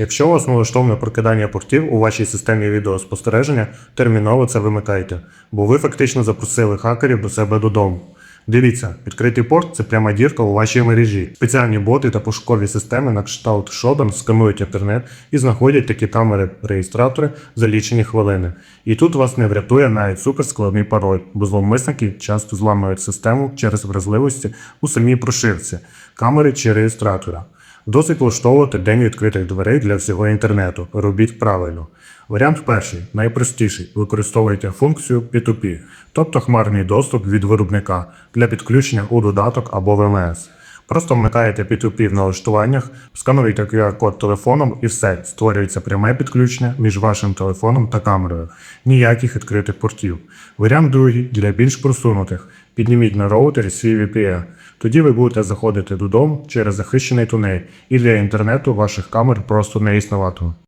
Якщо у вас налаштоване прокидання портів у вашій системі відеоспостереження, терміново це вимикайте, бо ви фактично запросили хакерів до себе додому. Дивіться, відкритий порт це пряма дірка у вашій мережі. Спеціальні боти та пошукові системи на кшталт Shodan сканують інтернет і знаходять такі камери-реєстратори за лічені хвилини. І тут вас не врятує навіть суперскладний пароль, бо зловмисники часто зламують систему через вразливості у самій прошивці, камери чи реєстратора. Досить влаштовувати день відкритих дверей для всього інтернету. Робіть правильно. Варіант перший, найпростіший. Використовуйте функцію P2P, тобто хмарний доступ від виробника для підключення у додаток або ВМС. Просто вмикаєте P2P в налаштуваннях, скануєте QR-код телефоном і все. Створюється пряме підключення між вашим телефоном та камерою. Ніяких відкритих портів. Варіант другий для більш просунутих. Підніміть на роутері свій VPN. Тоді ви будете заходити додому через захищений тунель, і для інтернету ваших камер просто не існуватиме.